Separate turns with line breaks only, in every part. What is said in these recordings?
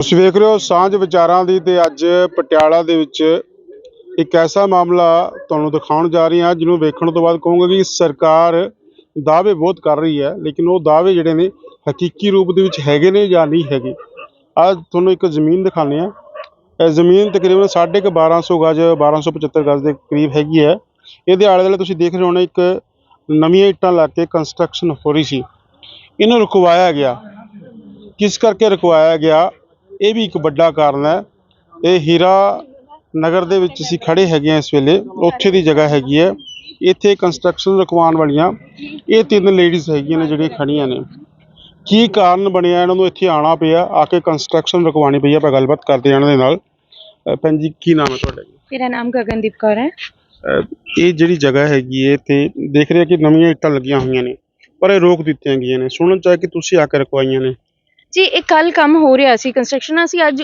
ਤੁਸੀਂ ਵੇਖ ਰਹੇ ਹੋ ਸਾਂਝ ਵਿਚਾਰਾਂ ਦੀ ਤੇ ਅੱਜ ਪਟਿਆਲਾ ਦੇ ਵਿੱਚ ਇੱਕ ਐਸਾ ਮਾਮਲਾ ਤੁਹਾਨੂੰ ਦਿਖਾਉਣ ਜਾ ਰਹੀ ਹਾਂ, ਜਿਹਨੂੰ ਵੇਖਣ ਤੋਂ ਬਾਅਦ ਕਹੂੰਗਾ ਕਿ ਸਰਕਾਰ ਦਾਅਵੇ ਬਹੁਤ ਕਰ ਰਹੀ ਹੈ, ਲੇਕਿਨ ਉਹ ਦਾਅਵੇ ਜਿਹੜੇ ਨੇ ਹਕੀਕੀ ਰੂਪ ਦੇ ਵਿੱਚ ਹੈਗੇ ਨੇ ਜਾਂ ਨਹੀਂ ਹੈਗੇ। ਅੱਜ ਤੁਹਾਨੂੰ ਇੱਕ ਜ਼ਮੀਨ ਦਿਖਾਉਂਦੇ ਆ ਇਹ ਜ਼ਮੀਨ ਤਕਰੀਬਨ ਸਾਢੇ ਕੁ 1200 ਗਜ 1275 ਗਜ ਦੇ ਕਰੀਬ ਹੈਗੀ ਹੈ। ਇਹਦੇ ਆਲੇ ਦੁਆਲੇ ਤੁਸੀਂ ਦੇਖ ਰਹੇ ਹੋਣੇ, ਇੱਕ ਨਵੀਆਂ ਇੱਟਾਂ ਲਾ ਕੇ ਕੰਸਟਰਕਸ਼ਨ ਹੋ ਰਹੀ ਸੀ। ਇਹਨੂੰ ਰੁਕਵਾਇਆ ਗਿਆ। ਕਿਸ ਕਰਕੇ ਰੁਕਵਾਇਆ ਗਿਆ? ਇਹ ਵੀ ਇੱਕ ਵੱਡਾ ਕਾਰਨ ਹੈ। ਇਹ ਹੀਰਾ ਨਗਰ ਦੇ ਵਿੱਚ ਅਸੀਂ ਖੜੇ ਹੈਗੇ ਹਾਂ ਇਸ ਵੇਲੇ। ਉੱਥੇ ਦੀ ਜਗ੍ਹਾ ਹੈਗੀ ਹੈ। ਇੱਥੇ ਕੰਸਟਰਕਸ਼ਨ ਰੁਕਵਾਉਣ ਵਾਲੀਆਂ ਇਹ ਤਿੰਨ ਲੇਡੀਜ਼ ਹੈਗੀਆਂ ਨੇ ਜਿਹੜੀਆਂ ਖੜੀਆਂ ਨੇ। ਕੀ ਕਾਰਨ ਬਣਿਆ? ਇਹਨਾਂ ਨੂੰ ਇੱਥੇ ਆਉਣਾ ਪਿਆ। ਆ ਕੇ ਕੰਸਟਰਕਸ਼ਨ ਰੁਕਵਾਉਣੀ ਪਈ ਆਪਾਂ ਗੱਲਬਾਤ ਕਰਦੇ ਇਹਨਾਂ ਦੇ ਨਾਲ। ਭੈਣ ਜੀ ਕੀ ਨਾਮ ਹੈ ਤੁਹਾਡਾ ਜੀ?
ਮੇਰਾ ਨਾਮ ਗਗਨਦੀਪ ਕੌਰ ਹੈ।
ਇਹ ਜਿਹੜੀ ਜਗ੍ਹਾ ਹੈਗੀ ਹੈ ਤੇ ਦੇਖ ਰਹੇ ਕਿ ਨਵੀਆਂ ਇੱਟਾਂ ਲੱਗੀਆਂ ਹੋਈਆਂ ਨੇ ਪਰ ਇਹ ਰੋਕ ਦਿੱਤੀਆਂ ਗਈਆਂ ਨੇ। ਸੁਣਨ ਚਾਹੇ ਕਿ ਤੁਸੀਂ ਆ ਕੇ ਰੁਕਵਾਈਆਂ ਨੇ।
ਜੀ ਇਹ ਕੱਲ ਕੰਮ ਹੋ ਰਿਹਾ ਸੀ ਕੰਸਟਰਕਸ਼ਨ ਅਸੀਂ ਅੱਜ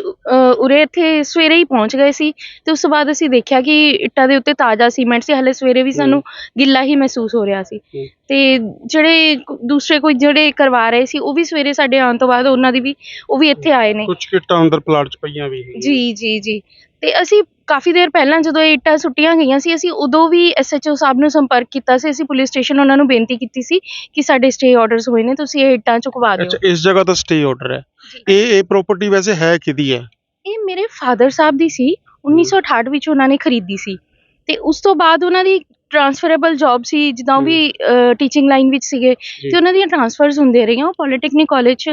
ਉਰੇ ਇੱਥੇ ਸਵੇਰੇ ਹੀ ਪਹੁੰਚ ਗਏ ਸੀ ਤੇ ਉਸ ਤੋਂ ਬਾਅਦ ਅਸੀਂ ਦੇਖਿਆ ਕਿ ਇੱਟਾਂ ਦੇ ਉੱਤੇ ਤਾਜ਼ਾ ਸੀਮੈਂਟ ਸੀ ਹਲੇ ਸਵੇਰੇ ਵੀ ਸਾਨੂੰ ਗਿੱਲਾ ਹੀ ਮਹਿਸੂਸ ਹੋ ਰਿਹਾ ਸੀ। ਤੇ ਜਿਹੜੇ ਦੂਸਰੇ ਕੋਈ ਜਿਹੜੇ ਕਰਵਾ ਰਹੇ ਸੀ ਉਹ ਵੀ ਸਵੇਰੇ ਸਾਡੇ ਆਉਣ ਤੋਂ ਬਾਅਦ ਉਹਨਾਂ ਦੀ ਵੀ ਉਹ ਵੀ ਇੱਥੇ ਆਏ ਨੇ
ਕੁਝ ਇੱਟਾਂ ਅੰਦਰ ਪਲਾਟ 'ਚ ਪਈਆਂ ਵੀ ਹੈਗੀਆਂ।
ਜੀ ਜੀ ਜੀ ਤੇ ਅਸੀਂ ਕਾਫੀ ਦੇਰ ਪਹਿਲਾਂ ਜਦੋਂ ਇਹ ਇੱਟਾਂ ਸੁੱਟੀਆਂ ਗਈਆਂ ਸੀ ਅਸੀਂ ਉਦੋਂ ਵੀ ਐਸਐਚਓ ਸਾਹਿਬ ਨੂੰ ਸੰਪਰਕ ਕੀਤਾ ਸੀ ਅਸੀਂ ਪੁਲਿਸ ਸਟੇਸ਼ਨ ਉਹਨਾਂ ਨੂੰ ਬੇਨਤੀ ਕੀਤੀ ਸੀ ਕਿ ਸਾਡੇ ਸਟੇ ਆਰਡਰਸ ਹੋਏ ਨੇ ਤੁਸੀਂ ਇਹ ਇੱਟਾਂ ਚੁਕਵਾ ਦਿਓ।
ਅੱਛਾ ਇਸ ਜਗ੍ਹਾ ਦਾ ਸਟੇ ਆਰਡਰ ਹੈ। ਇਹ ਇਹ ਪ੍ਰਾਪਰਟੀ ਵੈਸੇ ਹੈ ਕਿਹਦੀ ਹੈ?
ਇਹ ਮੇਰੇ ਫਾਦਰ ਸਾਹਿਬ ਦੀ ਸੀ 1968 ਵਿੱਚ ਉਹਨਾਂ ਨੇ ਖਰੀਦੀ ਸੀ। ਤੇ ਉਸ ਤੋਂ ਬਾਅਦ ਉਹਨਾਂ ਦੀ ਟ੍ਰਾਂਸਫਰੇਬਲ ਜੌਬ ਸੀ ਜਿੱਦਾਂ ਉਹ ਵੀ ਟੀਚਿੰਗ ਲਾਈਨ ਵਿੱਚ ਸੀਗੇ
ਜੀ।
ਤੇ ਉਹਨਾਂ ਦੀਆਂ ਟ੍ਰਾਂਸਫਰਸ ਹੁੰਦੇ ਰਹੀਆਂ ਉਹ ਪੋਲੀਟੈਕਨਿਕ ਕਾਲਜ ਚ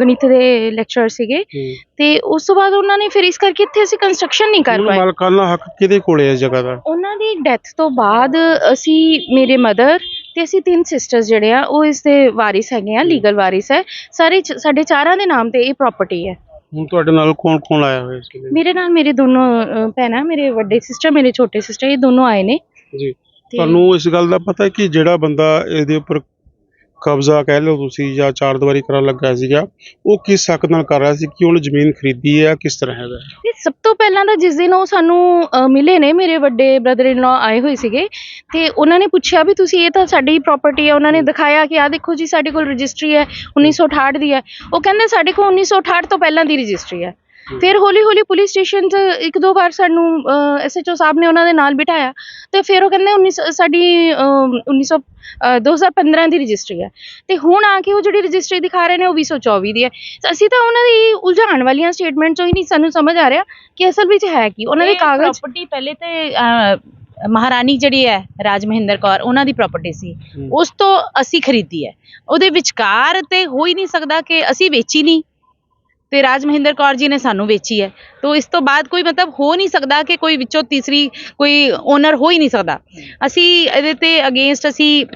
ਗਣਿਤ ਦੇ ਲੈਕਚਰਰ ਸੀਗੇ। ਤੇ ਉਸ ਤੋਂ ਬਾਅਦ ਉਹਨਾਂ ਨੇ ਫਿਰ ਇਸ ਕਰਕੇ ਇੱਥੇ ਅਸੀਂ ਕੰਸਟਰਕਸ਼ਨ ਨਹੀਂ ਕਰ ਪਾਏ।
ਮਾਲਕਾਨਾ ਹੱਕ ਕਿਹਦੇ ਕੋਲੇ ਹੈ ਇਸ ਜਗ੍ਹਾ ਦਾ?
ਉਹਨਾਂ ਦੀ ਡੈਥ ਤੋਂ ਬਾਅਦ ਅਸੀਂ ਮੇਰੇ ਮਦਰ ਤੇ ਅਸੀਂ ਤਿੰਨ ਸਿਸਟਰਸ ਜਿਹੜੇ ਆ ਉਹ ਇਸ ਦੇ ਵਾਰਿਸ ਹੈਗੇ ਆ ਲੀਗਲ ਵਾਰਿਸ ਹੈ। ਸਾਰੇ ਚ- ਸਾਡੇ ਚਾਰਾਂ ਦੇ ਨਾਮ ਤੇ ਇਹ ਪ੍ਰਾਪਰਟੀ ਹੈ।
ਹੁਣ ਤੁਹਾਡੇ ਨਾਲ ਕੌਣ ਕੌਣ ਆਇਆ ਹੋਇਆ ਇਸ ਵੇਲੇ?
ਮੇਰੇ ਨਾਲ ਮੇਰੇ ਦੋਨੋਂ ਭੈਣਾਂ ਮੇਰੇ ਵੱਡੇ ਸਿਸਟਰ ਮੇਰੇ ਛੋਟੇ ਸਿਸਟਰ ਇਹ ਦੋਨੋਂ ਆਏ ਨੇ।
ਜੀ। ਤੁਹਾਨੂੰ ਇਸ ਗੱਲ ਦਾ ਪਤਾ ਹੈ ਕਿ ਜਿਹੜਾ ਬੰਦਾ ਇਹਦੇ ਉੱਪਰ ਕਬਜ਼ਾ ਕਹਿ ਲਓ ਤੁਸੀਂ ਜਾਂ ਚਾਰ ਦੀਵਾਰੀ ਕਰਨ ਲੱਗਾ ਸੀਗਾ ਉਹ ਕਿਸ ਹੱਕ ਨਾਲ ਕਰ ਰਿਹਾ ਸੀ? ਕਿ ਉਹਨੇ ਜ਼ਮੀਨ ਖਰੀਦੀ ਹੈ ਕਿਸ ਤਰ੍ਹਾਂ ਹੈਗਾ?
ਤੇ ਸਭ ਤੋਂ ਪਹਿਲਾਂ ਤਾਂ ਜਿਸ ਦਿਨ ਉਹ ਸਾਨੂੰ ਮਿਲੇ ਨੇ ਮੇਰੇ ਵੱਡੇ ਬ੍ਰਦਰ ਇਨ ਲਾ ਆਏ ਹੋਏ ਸੀਗੇ ਤੇ ਉਹਨਾਂ ਨੇ ਪੁੱਛਿਆ ਵੀ ਤੁਸੀਂ ਇਹ ਤਾਂ ਸਾਡੀ ਪ੍ਰਾਪਰਟੀ ਹੈ ਉਹਨਾਂ ਨੇ ਦਿਖਾਇਆ ਕਿ ਆ ਦੇਖੋ ਜੀ ਸਾਡੇ ਕੋਲ ਰਜਿਸਟਰੀ ਹੈ 1968 ਦੀ ਹੈ। ਉਹ ਕਹਿੰਦੇ ਸਾਡੇ ਕੋਲ 1968 ਤੋਂ ਪਹਿਲਾਂ ਦੀ ਰਜਿਸਟਰੀ ਹੈ। ਫਿਰ ਹੌਲੀ ਹੌਲੀ ਪੁਲਿਸ ਸਟੇਸ਼ਨ 'ਚ ਇੱਕ ਦੋ ਵਾਰ ਸਾਨੂੰ ਐਸਐਚਓ ਸਾਹਿਬ ਨੇ ਉਹਨਾਂ ਦੇ ਨਾਲ ਬਿਠਾਇਆ ਤੇ ਫਿਰ ਉਹ ਕਹਿੰਦੇ 19 ਸਾਡੀ ਅਹ, 1900 ਅਹ, 2015 ਦੀ ਰਜਿਸਟਰੀ ਹੈ ਤੇ ਹੁਣ ਆ ਕੇ ਉਹ ਜਿਹੜੀ ਰਜਿਸਟਰੀ ਦਿਖਾ ਰਹੇ ਨੇ ਉਹ 2024 ਦੀ ਹੈ। ਅਸੀਂ ਤਾਂ ਉਹਨਾਂ ਦੀ ਉਲਝਾਉਣ ਵਾਲੀਆਂ ਸਟੇਟਮੈਂਟ ਚੋਂ ਹੀ ਨਹੀਂ ਸਾਨੂੰ ਸਮਝ ਆ ਰਿਹਾ ਕਿ ਅਸਲ ਵਿੱਚ ਹੈ ਕੀ। ਉਹਨਾਂ ਦੇ ਕਾਗਜ਼
ਪ੍ਰਾਪਰਟੀ ਪਹਿਲੇ ਤੇ ਮਹਾਰਾਣੀ ਜਿਹੜੀ ਹੈ ਰਾਜ ਮਹਿੰਦਰ ਕੌਰ ਉਹਨਾਂ ਦੀ ਪ੍ਰਾਪਰਟੀ ਸੀ। ਉਸ ਤੋਂ ਅਸੀਂ ਖਰੀਦੀ ਹੈ। ਉਹਦੇ ਵਿਚਕਾਰ ਤੇ ਹੋ ਹੀ ਨਹੀਂ ਸਕਦਾ ਕਿ ਅਸੀਂ ਵੇਚੀ ਨਹੀਂ। ਤੇ ਰਾਜ ਮਹਿੰਦਰ ਕੌਰ ਜੀ ਨੇ ਸਾਨੂੰ ਵੇਚੀ ਹੈ। ਤੋਂ ਇਸ ਤੋਂ ਬਾਅਦ ਕੋਈ ਮਤਲਬ ਹੋ ਨਹੀਂ ਸਕਦਾ ਕਿ ਕੋਈ ਵਿੱਚੋਂ ਤੀਸਰੀ ਕੋਈ ਓਨਰ ਹੋ ਹੀ ਨਹੀਂ ਸਕਦਾ। ਅਸੀਂ ਇਹਦੇ ਤੇ ਅਗੇਂਸਟ ਅਸੀਂ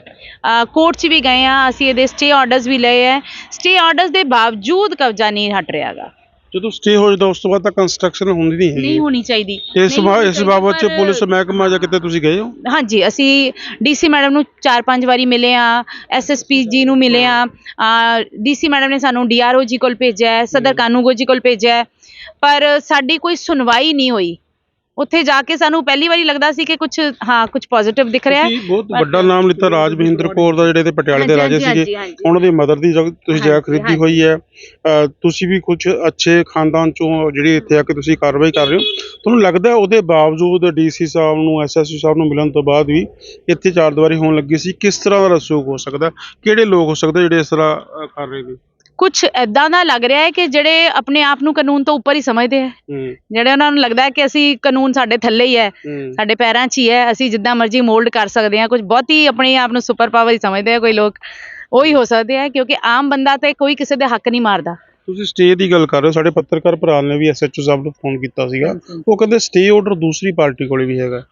ਕੋਰਟ 'ਚ ਵੀ ਗਏ ਆ ਅਸੀਂ ਇਹਦੇ ਸਟੇ ਆਰਡਰਸ ਵੀ ਲਏ ਹੈ। ਸਟੇ ਆਰਡਰਸ ਦੇ ਬਾਵਜੂਦ ਕਬਜ਼ਾ ਨਹੀਂ ਹਟ ਰਿਹਾਗਾ
ਜਦੋਂ ਸਟੇ ਹੋ ਜਾਂਦਾ ਉਸ ਤੋਂ ਬਾਅਦ ਤਾਂ ਕੰਸਟਰਕਸ਼ਨ ਹੁੰਦੀ ਨਹੀਂ
ਨਹੀਂ
ਹੈਗੀ
ਹੋਣੀ ਚਾਹੀਦੀ।
ਇਸ
ਨਹੀਂ
ਬਾ-
ਹੋਣੀ
ਇਸ
ਚਾਹੀਦੀ,
ਬਾਬਤ ਚ
ਪਰ-
ਪੁਲਿਸ ਮਹਿਕਮਾ ਜਾਂ ਕਿਤੇ ਤੁਸੀਂ ਗਏ ਹੋ?
ਹਾਂਜੀ ਅਸੀਂ ਡੀਸੀ ਮੈਡਮ ਨੂੰ ਚਾਰ ਪੰਜ ਵਾਰੀ ਮਿਲੇ ਆ ਐਸਐਸਪੀ ਜੀ ਨੂੰ ਮਿਲੇ ਆ ਡੀਸੀ ਮੈਡਮ ਨੇ ਸਾਨੂੰ ਡੀਆਰਓ ਜੀ ਕੋਲ ਭੇਜਿਆ ਹੈ। ਸਦਰ ਕਾਨੂੰਗੋ ਜੀ ਕੋਲ ਭੇਜਿਆ ਹੈ ਪਰ ਸਾਡੀ ਕੋਈ ਸੁਣਵਾਈ ਨਹੀਂ ਹੋਈ। ਉੱਥੇ ਜਾ ਕੇ ਸਾਨੂੰ ਪਹਿਲੀ ਵਾਰੀ ਲੱਗਦਾ ਸੀ ਕਿ ਕੁਝ ਹਾਂ ਕੁਝ ਪੋਜ਼ਿਟਿਵ ਦਿਖ ਰਿਹਾ ਹੈ।
ਤੁਸੀਂ ਬਹੁਤ ਵੱਡਾ ਨਾਮ ਲਿੱਤਾ ਰਾਜ ਮਹਿੰਦਰ ਕੌਰ ਦਾ ਜਿਹੜੇ ਤੇ ਪਟਿਆਲੇ ਦੇ ਰਾਜੇ
ਹਾਂਜੀ, ਹਾਂਜੀ,
ਸੀਗੇ।
ਹਾਂਜੀ।
ਉਹਨਾਂ ਦੀ ਮਦਰ ਦੀ ਜਗ੍ਹਾ ਤੁਸੀਂ ਜਗ੍ਹਾ
ਹਾਂਜੀ,
ਖਰੀਦੀ। ਹੋਈ ਹੈ। ਤੁਸੀਂ ਵੀ ਕੁਝ ਅੱਛੇ ਖਾਨਦਾਨ ਚੋਂ ਜਿਹੜੀ ਇੱਥੇ ਆ ਕੇ ਤੁਸੀਂ ਕਾਰਵਾਈ ਕਰ ਰਹੇ ਹੋ। ਤੁਹਾਨੂੰ ਲੱਗਦਾ ਹੈ ਉਹਦੇ ਬਾਵਜੂਦ ਡੀਸੀ ਸਾਹਿਬ ਨੂੰ ਐਸਐਸਪੀ ਸਾਹਿਬ ਨੂੰ ਮਿਲਣ ਤੋਂ ਬਾਅਦ ਵੀ ਇੱਥੇ ਚਾਰ ਦੀਵਾਰੀ ਹੋਣ ਲੱਗੀ ਸੀ? ਕਿਸ ਤਰ੍ਹਾਂ ਦਾ ਰਸੂਖ ਹੋ ਸਕਦਾ? ਕਿਹੜੇ ਲੋਕ ਹੋ ਸਕਦੇ ਜਿਹੜੇ ਇਸ ਤਰ੍ਹਾਂ ਕਰ ਰਹੇ ਨੇ?
ਕੁਝ ਐਦਾਂ ਦਾ ਲੱਗ ਰਿਹਾ ਹੈ ਕਿ ਜਿਹੜੇ ਆਪਣੇ ਆਪ ਨੂੰ ਕਾਨੂੰਨ ਤੋਂ ਉੱਪਰ ਹੀ ਸਮਝਦੇ ਹੈ।
ਹੂੰ।
ਜਿਹੜੇ ਉਹਨਾਂ ਨੂੰ ਲੱਗਦਾ ਹੈ ਕਿ ਅਸੀਂ ਕਾਨੂੰਨ ਸਾਡੇ ਥੱਲੇ ਹੀ ਹੈ
ਹੂੰ।
ਸਾਡੇ ਪੈਰਾਂ 'ਚ ਹੀ ਹੈ ਅਸੀਂ ਜਿੱਦਾਂ ਮਰਜ਼ੀ ਮੋਲਡ ਕਰ ਸਕਦੇ ਹਾਂ ਕੁਝ ਬਹੁਤੀ ਆਪਣੇ ਆਪ ਨੂੰ ਸੁਪਰ ਪਾਵਰ ਹੀ ਸਮਝਦੇ ਆ ਕੋਈ ਲੋਕ। ਉਹੀ ਹੋ ਸਕਦੇ ਆ ਕਿਉਂਕਿ ਆਮ ਬੰਦਾ ਤੇ ਕੋਈ ਕਿਸੇ ਦੇ ਹੱਕ ਨਹੀਂ ਮਾਰਦਾ।
ਤੁਸੀਂ ਸਟੇ ਦੀ ਗੱਲ ਕਰ ਰਹੇ ਹੋ ਸਾਡੇ ਪੱਤਰਕਾਰ ਭਰਾ ਨੇ ਵੀ ਐਸਐਚਓ ਸਾਹਿਬ ਨੂੰ ਫੋਨ ਕੀਤਾ ਸੀਗਾ। ਉਹ ਕਹਿੰਦੇ ਸਟੇ ਆਰਡਰ ਦੂਸਰੀ ਪਾਰਟੀ ਕੋਲੇ ਵੀ ਹੈਗਾ।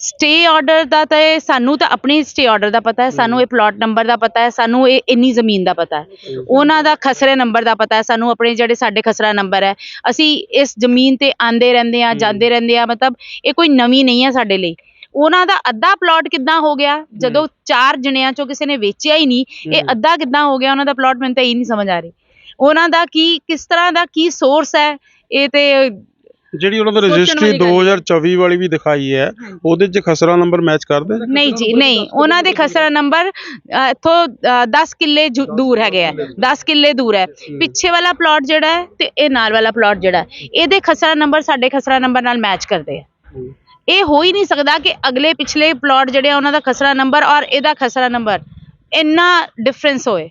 ਸਟੇ ਆਰਡਰ ਦਾ ਤਾਂ ਇਹ ਸਾਨੂੰ ਤਾਂ ਆਪਣੀ ਸਟੇ ਆਰਡਰ ਦਾ ਪਤਾ ਹੈ ਸਾਨੂੰ ਇਹ ਪਲਾਟ ਨੰਬਰ ਦਾ ਪਤਾ ਹੈ ਸਾਨੂੰ ਇਹ ਇੰਨੀ ਜ਼ਮੀਨ ਦਾ ਪਤਾ ਹੈ। ਉਹਨਾਂ ਦਾ ਖਸਰੇ ਨੰਬਰ ਦਾ ਪਤਾ ਹੈ ਸਾਨੂੰ ਆਪਣੇ ਜਿਹੜੇ ਸਾਡੇ ਖਸਰਾ ਨੰਬਰ ਹੈ ਅਸੀਂ ਇਸ ਜ਼ਮੀਨ ਤੇ ਆਂਦੇ ਰਹਿੰਦੇ ਆ ਜਾਂਦੇ ਰਹਿੰਦੇ ਆ ਮਤਲਬ ਇਹ ਕੋਈ ਨਵੀਂ ਨਹੀਂ ਹੈ ਸਾਡੇ ਲਈ। ਉਹਨਾਂ ਦਾ ਅੱਧਾ ਪਲਾਟ ਕਿੱਦਾਂ ਹੋ ਗਿਆ? ਜਦੋਂ ਚਾਰ ਜਣਿਆਂ ਚੋਂ ਕਿਸੇ ਨੇ ਵੇਚਿਆ ਹੀ ਨਹੀਂ ਇਹ
ਹੂੰ।
ਅੱਧਾ ਕਿੱਦਾਂ ਹੋ ਗਿਆ? ਉਹਨਾਂ ਦਾ ਪਲਾਟ ਮੈਨੂੰ ਤਾਂ ਇਹ ਨਹੀਂ ਸਮਝ ਆ ਰਹੀ। ਉਹਨਾਂ ਦਾ ਕੀ ਕਿਸ ਤਰ੍ਹਾਂ ਦਾ ਕੀ ਸੋਰਸ ਹੈ? ਇਹ ਤੇ
ਜਿਹੜੀ ਉਹਨਾਂ ਦੀ ਰਜਿਸਟਰੀ
ਵਾਲੀ ਗੱਲ
2024 ਵਾਲੀ ਵੀ ਦਿਖਾਈ ਹੈ ਉਹਦੇ 'ਚ ਖਸਰਾ ਨੰਬਰ ਮੈਚ ਕਰਦੇ?
ਨਹੀਂ ਜੀ ਨਹੀਂ। ਉਹਨਾਂ ਦੇ ਖਸਰਾ ਨੰਬਰ ਇੱਥੋਂ ਅ, 10 ਕਿੱਲੇ ਜੁ- ਦੂਰ ਹੈਗੇ ਆ। 10 ਕਿੱਲੇ ਦੂਰ ਹੈ। ਪਿੱਛੇ ਵਾਲਾ ਪਲਾਟ ਜਿਹੜਾ ਹੈ ਤੇ ਇਹ ਨਾਲ ਵਾਲਾ ਪਲਾਟ ਜਿਹੜਾ ਹੈ, ਇਹਦੇ ਖਸਰਾ ਨੰਬਰ ਸਾਡੇ ਖਸਰਾ ਨੰਬਰ ਨਾਲ ਮੈਚ ਕਰਦੇ ਆ। ਇਹ ਹੋ ਹੀ ਨਹੀਂ ਸਕਦਾ ਕਿ ਅਗਲੇ ਪਿਛਲੇ ਪਲਾਟ ਜਿਹੜੇ ਆ ਉਹਨਾਂ ਦਾ ਖਸਰਾ ਨੰਬਰ ਔਰ ਇਹਦਾ ਖਸਰਾ ਨੰਬਰ ਇੰਨਾ ਡਿਫਰੈਂਸ ਹੋਏ।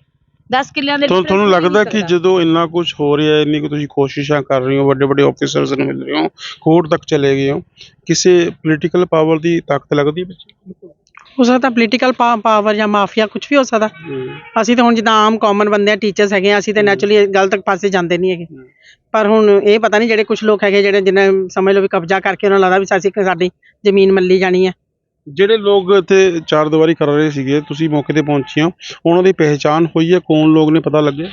10 ਕਿੱਲਿਆਂ ਦੇ
ਤੁਹਾਨੂੰ
difference
ਲੱਗਦਾ ਕਿ। ਜਦੋਂ ਇੰਨਾ ਕੁਝ ਹੋ ਰਿਹਾ ਹੈ ਇੰਨੀ ਕੁ ਤੁਸੀਂ ਕੋਸ਼ਿਸ਼ਾਂ ਕਰ ਰਹੇ ਹੋ ਵੱਡੇ ਵੱਡੇ ਆਫੀਸਰਸ ਨੂੰ ਮਿਲ ਰਹੇ ਹੋ ਕੋਰਟ ਤੱਕ ਚਲੇ ਗਏ ਹੋ ਕਿਸੇ ਪੋਲੀਟੀਕਲ ਪਾਵਰ ਦੀ ਤਾਕਤ ਲੱਗਦੀ ਹੈ ਵਿੱਚ?
ਹੋ ਸਕਦਾ ਪੋਲੀਟੀਕਲ ਪਾਵਰ ਜਾਂ ਮਾਫੀਆ ਕੁਝ ਵੀ ਹੋ ਸਕਦਾ। ਅਸੀਂ ਤਾਂ ਹੁਣ ਜਿੱਦਾਂ ਆਮ ਕਾਮਨ ਬੰਦੇ ਆ ਟੀਚਰਸ ਹੈਗੇ ਆ ਅਸੀਂ ਤਾਂ ਨੈਚੁਰਲੀ ਗਲਤ ਪਾਸੇ ਜਾਂਦੇ ਨਹੀਂ ਹੈਗੇ। ਪਰ ਹੁਣ ਇਹ ਪਤਾ ਨਹੀਂ ਜਿਹੜੇ ਕੁਝ ਲੋਕ ਹੈਗੇ ਜਿਹੜੇ ਜਿੰਨੇ ਸਮਝ ਲਓ ਵੀ ਕਬਜ਼ਾ ਕਰਕੇ ਉਹਨਾਂ ਨੂੰ ਲੱਗਦਾ ਵੀ ਅਸੀਂ ਸਾਡੀ ਜ਼ਮੀਨ ਮੱਲੀ ਜਾਣੀ ਹੈ।
ਜਿਹੜੇ ਲੋਕ ਇੱਥੇ ਚਾਰ ਦੀਵਾਰੀ ਕਰ ਰਹੇ ਸੀਗੇ ਤੁਸੀਂ ਮੌਕੇ ਤੇ ਪਹੁੰਚੇ ਹੋ ਉਹਨਾਂ ਦੀ ਪਹਿਚਾਣ ਹੋਈ ਹੈ? ਕੌਣ ਲੋਕ ਨੇ ਪਤਾ ਲੱਗਿਆ?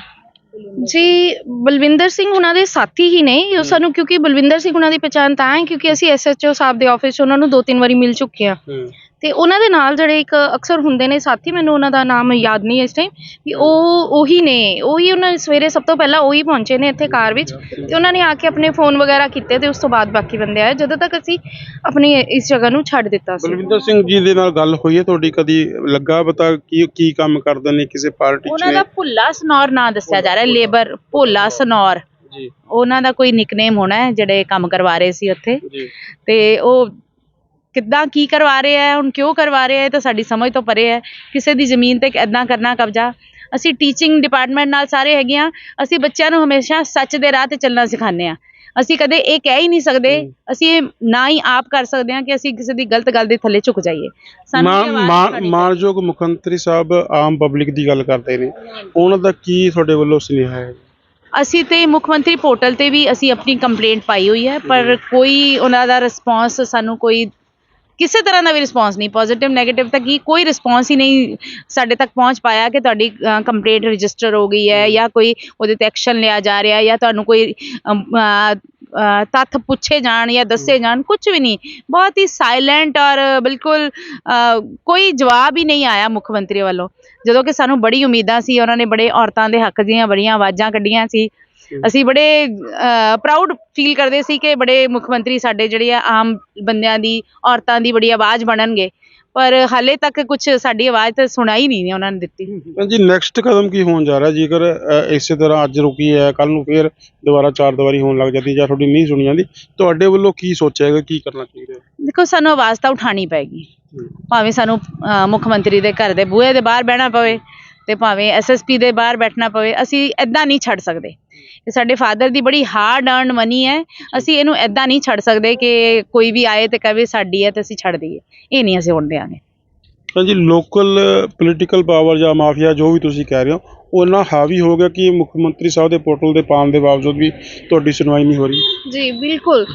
ਜੀ ਬਲਵਿੰਦਰ ਸਿੰਘ ਉਹਨਾਂ ਦੇ ਸਾਥੀ ਹੀ ਨੇ। ਉਹ ਸਾਨੂੰ ਕਿਉਂਕਿ ਬਲਵਿੰਦਰ ਸਿੰਘ ਉਹਨਾਂ ਦੀ ਪਛਾਣ ਤਾਂ ਹੈ ਕਿਉਂਕਿ ਅਸੀਂ ਐਸਐਚਓ ਸਾਹਿਬ ਦੇ ਆਫਿਸ 'ਚ ਉਹਨਾਂ ਨੂੰ ਦੋ ਤਿੰਨ ਵਾਰੀ ਮਿਲ ਚੁੱਕੇ ਆ ਤੇ ਉਹਨਾਂ ਦੇ ਨਾਲ ਜਿਹੜੇ ਇੱਕ ਅਕਸਰ ਹੁੰਦੇ ਨੇ ਸਾਥੀ ਮੈਨੂੰ ਉਹਨਾਂ ਦਾ ਨਾਮ ਯਾਦ ਨਹੀਂ ਇਸ ਟਾਈਮ ਵੀ ਉਹ ਉਹੀ ਨੇ ਉਹੀ ਉਹਨਾਂ ਨੇ ਸਵੇਰੇ ਸਭ ਤੋਂ ਪਹਿਲਾਂ ਉਹੀ ਪਹੁੰਚੇ ਨੇ ਇੱਥੇ ਕਾਰ ਵਿੱਚ ਤੇ ਉਹਨਾਂ ਨੇ ਆ ਕੇ ਆਪਣੇ ਫੋਨ ਵਗੈਰਾ ਕੀਤੇ ਤੇ ਉਸ ਤੋਂ ਬਾਅਦ ਬਾਕੀ ਬੰਦੇ ਆਏ। ਜਦੋਂ ਤੱਕ ਅਸੀਂ ਆਪਣੀ ਇਸ ਜਗ੍ਹਾ ਨੂੰ ਛੱਡ ਦਿੱਤਾ ਸੀ।
ਬਲਵਿੰਦਰ ਸਿੰਘ ਜੀ ਦੇ ਨਾਲ ਗੱਲ ਹੋਈ ਹੈ? ਤੁਹਾਡੀ ਕਦੀ ਲੱਗਾ ਪਤਾ ਕੀ ਕੀ ਕੰਮ ਕਰਦੇ ਨੇ ਕਿਸੇ ਪਾਰਟੀ 'ਚ
ਉਹਨਾਂ ਦਾ ਭੁੱਲਾ ਸਨੌਰ ਨਾਂ ਦੱਸਿਆ ਜਾ ਰਿਹਾ ਲੇਬਰ ਭੋਲਾ ਸਨੌਰ।
ਜੀ।
ਉਹਨਾਂ ਦਾ ਕੋਈ ਨਿਕਨੇਮ ਹੋਣਾ ਹੈ ਜਿਹੜੇ ਕੰਮ ਕਰਵਾ ਰਹੇ ਸੀ ਉੱਥੇ।
ਜੀ।
ਤੇ ਉਹ ਕਿੱਦਾਂ ਕੀ ਕਰਵਾ ਰਹੇ ਹੈ ਹੁਣ ਕਿਉਂ ਕਰਵਾ ਰਹੇ ਹੈ ਇਹ ਤਾਂ ਸਾਡੀ ਸਮਝ ਤੋਂ ਪਰੇ ਹੈ। ਕਿਸੇ ਦੀ ਜ਼ਮੀਨ ਤੇ ਐਦਾਂ ਕਰਨਾ ਕਬਜ਼ਾ। ਅਸੀਂ ਟੀਚਿੰਗ ਡਿਪਾਰਟਮੈਂਟ ਨਾਲ ਸਾਰੇ ਹੈਗੇ ਆ ਅਸੀਂ ਬੱਚਿਆਂ ਨੂੰ ਹਮੇਸ਼ਾ ਸੱਚ ਦੇ ਰਾਹ ਤੇ ਚੱਲਣਾ ਸਿਖਾਉਂਦੇ ਆ ਅਸੀਂ ਕਦੇ ਇਹ ਕਹਿ ਹੀ ਨਹੀਂ ਸਕਦੇ ਅਸੀਂ ਇਹ ਨਾ ਹੀ ਆਪ ਕਰ ਸਕਦੇ ਹਾਂ ਕਿ ਅਸੀਂ ਕਿਸੇ ਦੀ ਗਲਤ ਗੱਲ ਦੇ ਥੱਲੇ ਝੁਕ ਜਾਈਏ। ਸਾਨੂੰ
ਮਾਨਯੋਗ ਮੁੱਖ ਮੰਤਰੀ ਸਾਹਿਬ ਆਮ ਪਬਲਿਕ ਦੀ ਗੱਲ ਕਰਦੇ ਨੇ। ਉਹਨਾਂ ਦਾ ਕੀ ਤੁਹਾਡੇ ਵੱਲੋਂ ਸੁਨੇਹਾ ਹੈ?
ਅਸੀਂ ਤੇ ਮੁੱਖ ਮੰਤਰੀ ਪੋਰਟਲ ਤੇ ਵੀ ਅਸੀਂ ਆਪਣੀ ਕੰਪਲੇਂਟ ਪਾਈ ਹੋਈ ਹੈ ਪਰ ਕੋਈ ਉਹਨਾਂ ਦਾ ਰਿਸਪੌਂਸ ਸਾਨੂੰ ਕੋਈ ਕਿਸੇ ਤਰ੍ਹਾਂ ਦਾ ਵੀ ਰਿਸਪੌਂਸ ਨਹੀਂ ਪੋਜ਼ਿਟਿਵ 네ਗੇਟਿਵ ਤੱਕ ਹੀ ਕੋਈ ਰਿਸਪੌਂਸ ਹੀ ਨਹੀਂ ਸਾਡੇ ਤੱਕ ਪਹੁੰਚ ਪਾਇਆ ਕਿ ਤੁਹਾਡੀ ਕੰਪਲੇਂਟ ਰਜਿਸਟਰ ਹੋ ਗਈ ਹੈ ਜਾਂ ਕੋਈ ਉਹਦੇ ਤੇ ਐਕਸ਼ਨ ਲਿਆ ਜਾ ਰਿਹਾ ਜਾਂ ਤੁਹਾਨੂੰ ਕੋਈ ਤੱਥ ਪੁੱਛੇ ਜਾਣ ਜਾਂ ਦੱਸੇ ਜਾਣ ਕੁਝ ਵੀ ਨਹੀਂ। ਬਹੁਤ ਹੀ ਸਾਇਲੈਂਟ ਔਰ ਬਿਲਕੁਲ ਕੋਈ ਜਵਾਬ ਹੀ ਨਹੀਂ ਆਇਆ ਮੁੱਖ ਮੰਤਰੀ ਵੱਲੋਂ। ਜਦੋਂ ਕਿ ਸਾਨੂੰ ਬੜੀ ਉਮੀਦਾਂ ਸੀ ਉਹਨਾਂ ਨੇ ਬੜੇ ਔਰਤਾਂ ਦੇ ਹੱਕ ਦੀਆਂ ਬੜੀਆਂ ਆਵਾਜ਼ਾਂ ਕੱਢੀਆਂ ਸੀ। ਅਸੀਂ ਬੜੇ ਪ੍ਰਾਊਡ ਫੀਲ ਕਰਦੇ ਸੀ ਕਿ ਬੜੇ ਮੁੱਖ ਮੰਤਰੀ ਸਾਡੇ ਜਿਹੜੇ ਆ ਆਮ ਬੰਦਿਆਂ ਦੀ ਔਰਤਾਂ ਦੀ ਬੜੀ ਆਵਾਜ਼ ਬਣਨਗੇ। ਪਰ ਹਾਲੇ ਤੱਕ ਕੁਝ ਸਾਡੀ ਆਵਾਜ਼ ਤਾਂ ਸੁਣਾਈ ਨਹੀਂ ਉਹਨਾਂ ਨੇ ਦਿੱਤੀ।
ਜੀ ਨੈਕਸਟ ਕਦਮ ਕੀ ਹੋਣ ਜਾ ਰਿਹਾ? ਜੇਕਰ ਇਸੇ ਤਰ੍ਹਾਂ ਅੱਜ ਰੁਕੀ ਹੈ ਕੱਲ ਨੂੰ ਫੇਰ ਦੁਬਾਰਾ ਚਾਰ ਦੀਵਾਰੀ ਹੋਣ ਲੱਗ ਜਾਂਦੀ ਜਾਂ ਤੁਹਾਡੀ ਨਹੀਂ ਸੁਣੀ ਜਾਂਦੀ ਤੁਹਾਡੇ ਵੱਲੋਂ ਕੀ ਸੋਚਿਆ ਹੈਗਾ ਕੀ ਕਰਨਾ ਚਾਹੀਦਾ
ਦੇਖੋ ਸਾਨੂੰ ਆਵਾਜ਼ ਤਾਂ ਉਠਾਣੀ ਪੈਗੀ ਭਾਵੇਂ ਸਾਨੂੰ ਮੁੱਖ ਮੰਤਰੀ ਦੇ ਘਰ ਦੇ ਬੂਹੇ ਦੇ ਬਾਹਰ ਬਹਿਣਾ ਪਵੇ ਤੇ ਭਾਵੇਂ ਐਸਐਸਪੀ ਦੇ ਬਾਹਰ ਬੈਠਣਾ ਪਵੇ ਅਸੀਂ ਐਦਾਂ ਨਹੀਂ ਛੱਡ ਸਕਦੇ। ਇਹ ਸਾਡੇ ਫਾਦਰ ਦੀ ਬੜੀ ਹਾਰਡ ਅਰਨ ਮਨੀ ਹੈ ਅਸੀਂ ਇਹਨੂੰ ਐਦਾਂ ਨਹੀਂ ਛੱਡ ਸਕਦੇ ਕਿ ਕੋਈ ਵੀ ਆਏ ਤੇ ਕਹੇ ਸਾਡੀ ਹੈ ਤੇ ਅਸੀਂ ਛੱਡ ਦਈਏ। ਇਹ ਨਹੀਂ ਅਸੀਂ ਹੋਣ ਦਿਆਂਗੇ
ਤਾਂ ਜੀ ਲੋਕਲ ਪੋਲੀਟੀਕਲ ਪਾਵਰ ਜਾਂ ਮਾਫੀਆ ਜੋ ਵੀ ਤੁਸੀਂ ਕਹਿ ਰਹੇ ਹੋ ਉਹ ਇੰਨਾ ਹਾਵੀ ਹੋ ਗਿਆ ਕਿ ਮੁੱਖ ਮੰਤਰੀ ਸਾਹਿਬ ਦੇ ਪੋਰਟਲ ਦੇ ਪਾਉਣ ਦੇ ਬਾਵਜੂਦ ਵੀ ਤੁਹਾਡੀ ਸੁਣਵਾਈ ਨਹੀਂ ਹੋ ਰਹੀ।
ਜੀ ਬਿਲਕੁਲ।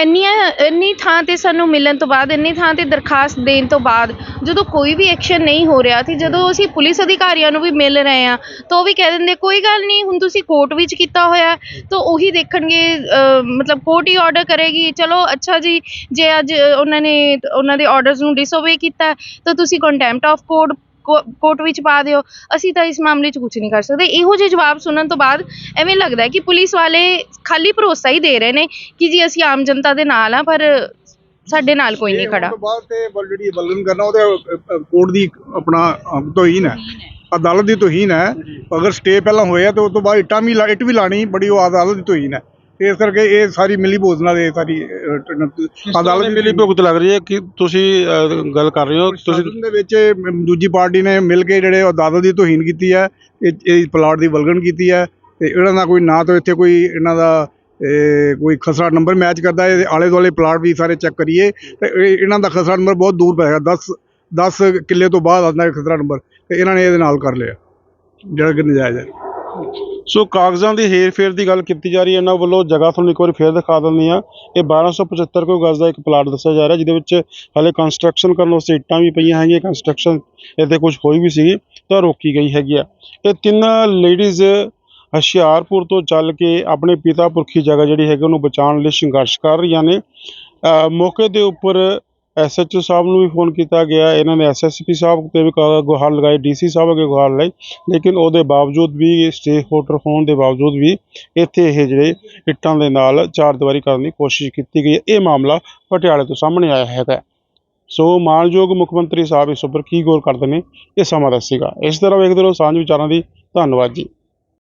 ਇੰਨੀਆਂ, ਇੰਨੀ ਥਾਂ ਤੇ ਸਾਨੂੰ ਮਿਲਣ ਤੋਂ ਬਾਅਦ, ਇੰਨੀ ਥਾਂ ਤੇ ਦਰਖਾਸਤ ਦੇਣ ਤੋਂ ਬਾਅਦ, ਜਦੋਂ ਕੋਈ ਵੀ ਐਕਸ਼ਨ ਨਹੀਂ ਹੋ ਰਿਹਾ ਤੇ ਜਦੋਂ ਅਸੀਂ ਪੁਲਿਸ ਅਧਿਕਾਰੀਆਂ ਨੂੰ ਵੀ ਮਿਲ ਰਹੇ ਹਾਂ, ਤਾਂ ਉਹ ਵੀ ਕਹਿ ਦਿੰਦੇ, ਕੋਈ ਗੱਲ ਨਹੀਂ, ਹੁਣ ਤੁਸੀਂ ਕੋਰਟ ਵਿੱਚ ਕੀਤਾ ਹੋਇਆ ਤਾਂ ਉਹੀ ਦੇਖਣਗੇ ਮਤਲਬ ਕੋਰਟ ਹੀ ਔਡਰ ਕਰੇਗੀ, ਚਲੋ, ਅੱਛਾ ਜੀ, ਜੇ ਅੱਜ ਉਹਨਾਂ ਨੇ, ਉਹਨਾਂ ਦੇ ਔਡਰਸ ਨੂੰ ਡਿਸਓਬੇ ਕੀਤਾ ਤਾਂ ਤੁਸੀਂ ਕੰਟੈਂਪਟ ਆਫ ਕੋਰਟ ਕੋਰਟ ਵਿੱਚ ਪਾ ਦਿਓ ਅਸੀਂ ਤਾਂ ਇਸ ਮਾਮਲੇ 'ਚ ਕੁਝ ਨਹੀਂ ਕਰ ਸਕਦੇ। ਇਹੋ ਜਿਹੇ ਜਵਾਬ ਸੁਣਨ ਤੋਂ ਬਾਅਦ ਐਵੇਂ ਲੱਗਦਾ ਹੈ ਕਿ ਪੁਲਿਸ ਵਾਲੇ ਖਾਲੀ ਭਰੋਸਾ ਹੀ ਦੇ ਰਹੇ ਨੇ ਕਿ ਜੀ ਅਸੀਂ ਆਮ ਜਨਤਾ ਦੇ ਨਾਲ ਆ ਪਰ ਸਾਡੇ ਨਾਲ ਕੋਈ ਨਹੀਂ ਖੜਾ।
ਤੋਂ ਬਾਅਦ ਤੇ ਬਲ ਜਿਹੜੀ ਬਲਗਨ ਕਰਨਾ ਉਹਦੇ ਕੋਰਟ ਦੀ ਆਪਣਾ ਅਹ, ਤੋਹੀਨ ਹੈ। ਅਦਾਲਤ ਦੀ ਤੋਹੀਨ ਹੈ। ਅਗਰ ਸਟੇ ਪਹਿਲਾਂ ਹੋਇਆ ਤੇ ਉਸ ਤੋਂ ਬਾਅਦ ਇੱਟਾਂ ਵੀ ਲਾ- ਇੱਟ ਵੀ ਲਾਣੀ ਬੜੀ ਉਹ ਅਦਾਲਤ ਦੀ ਤੋਹੀਨ ਹੈ। ਇਸ ਕਰਕੇ ਇਹ ਸਾਰੀ ਮਿਲੀ ਭੋਜ ਨਾਲ ਇਹ ਸਾਰੀ
ਅਦਾਲਤ ਦੀ ਮਿਲੀ ਭੁਗਤ ਲੱਗ ਰਹੀ ਹੈ ਕਿ ਤੁਸੀਂ ਅ, ਗੱਲ ਕਰ ਰਹੇ ਹੋ? ਤੁਸੀਂ
ਤੁਸੀਂ ਦੇ ਵਿੱਚ ਦੂਜੀ ਪਾਰਟੀ ਨੇ ਮਿਲ ਕੇ ਜਿਹੜੇ ਅਦਾਲਤ ਦੀ ਤੋਹੀਨ ਕੀਤੀ ਹੈ ਇਹ ਇਹ ਪਲਾਟ ਦੀ ਵਲਗਣ ਕੀਤੀ ਹੈ ਤੇ ਇਹਨਾਂ ਦਾ ਕੋਈ ਨਾ ਤਾਂ ਇੱਥੇ ਕੋਈ ਇਹਨਾਂ ਦਾ ਇਹ, ਕੋਈ ਖਸਰਾ ਨੰਬਰ ਮੈਚ ਕਰਦਾ ਹੈ ਆਲੇ ਦੁਆਲੇ ਪਲਾਟ ਵੀ ਸਾਰੇ ਚੈੱਕ ਕਰੀਏ ਤੇ ਇਹ- ਇਹਨਾਂ ਦਾ ਖਸਰਾ ਨੰਬਰ ਬਹੁਤ ਦੂਰ ਪੈ ਗਿਆ 10 10 ਕਿੱਲੇ ਤੋਂ ਬਾਅਦ ਆਉਂਦਾ ਹੈ ਖਸਰਾ ਨੰਬਰ ਤੇ ਇਹਨਾਂ ਨੇ ਇਹਦੇ ਨਾਲ ਕਰ ਲਿਆ ਜਿਹੜਾ ਕਿ ਨਜਾਇਜ਼ ਹੈ।
ਸੋ ਕਾਗਜ਼ਾਂ ਦੀ ਹੇਰ-ਫੇਰ ਦੀ ਗੱਲ ਕੀਤੀ ਜਾ ਰਹੀ ਹੈ, ਇਹਨਾਂ ਵੱਲੋਂ ਜਗ੍ਹਾ ਤੁਹਾਨੂੰ ਇੱਕ ਵਾਰੀ ਫੇਰ ਦਿਖਾ ਦਿੰਦੇ ਆ ਇਹ 1275 ਕੋਈ ਗਜ਼ ਦਾ ਇੱਕ ਪਲਾਟ ਦੱਸਿਆ ਜਾ ਰਿਹਾ, ਜਿਹਦੇ ਵਿੱਚ ਹਲੇ ਕੰਸਟਰਕਸ਼ਨ ਕਰਨ ਵਾਸਤੇ ਇੱਟਾਂ ਵੀ ਪਈਆਂ ਹੈਗੀਆਂ ਕੰਸਟਰਕਸ਼ਨ ਇੱਥੇ ਕੁਝ ਹੋਈ ਵੀ ਸੀਗੀ, ਤਾਂ ਰੋਕੀ ਗਈ ਹੈਗੀ ਆ। ਇਹ ਤਿੰਨ ਲੇਡੀਜ਼ ਹੁਸ਼ਿਆਰਪੁਰ ਤੋਂ ਚੱਲ ਕੇ ਆਪਣੇ ਪਿਤਾ ਪੁਰਖੀ ਜਗ੍ਹਾ ਜਿਹੜੀ ਹੈਗੀ, ਉਹਨੂੰ ਬਚਾਉਣ ਲਈ ਸੰਘਰਸ਼ ਕਰ ਰਹੀਆਂ ਨੇ। ਮੌਕੇ ਦੇ ਉੱਪਰ ਐਸਐਚਓ ਸਾਹਿਬ ਨੂੰ ਵੀ ਫੋਨ ਕੀਤਾ ਗਿਆ। ਇਹਨਾਂ ਨੇ ਐਸਐਸਪੀ ਸਾਹਿਬ ਤੇ ਵੀ ਕ- ਗੁਹਾਰ ਲਗਾਈ ਡੀਸੀ ਸਾਹਿਬ ਅੱਗੇ ਗੁਹਾਰ ਲਈ ਲੇਕਿਨ ਉਹਦੇ ਬਾਵਜੂਦ ਵੀ ਸਟੇ ਹੋਲਡਰ ਹੋਣ ਦੇ ਬਾਵਜੂਦ ਵੀ ਇੱਥੇ ਇਹ ਜਿਹੜੇ ਇੱਟਾਂ ਦੇ ਨਾਲ ਚਾਰ ਦੀਵਾਰੀ ਕਰਨ ਦੀ ਕੋਸ਼ਿਸ਼ ਕੀਤੀ ਗਈ ਹੈ। ਇਹ ਮਾਮਲਾ ਪਟਿਆਲੇ ਤੋਂ ਸਾਹਮਣੇ ਆਇਆ ਹੈਗਾ। ਸੋ ਮਾਨਯੋਗ ਮੁੱਖ ਮੰਤਰੀ ਸਾਹਿਬ ਇਸ ਉੱਪਰ ਕੀ ਗੌਰ ਕਰਦੇ ਨੇ? ਇਹ ਸਮਾਂ ਦੱਸੇਗਾ ਇਸ ਤਰ੍ਹਾਂ ਵੇਖਦੇ ਰਹੋ, ਸਾਂਝ ਵਿਚਾਰਾਂ ਦੀ ਧੰਨਵਾਦ ਜੀ।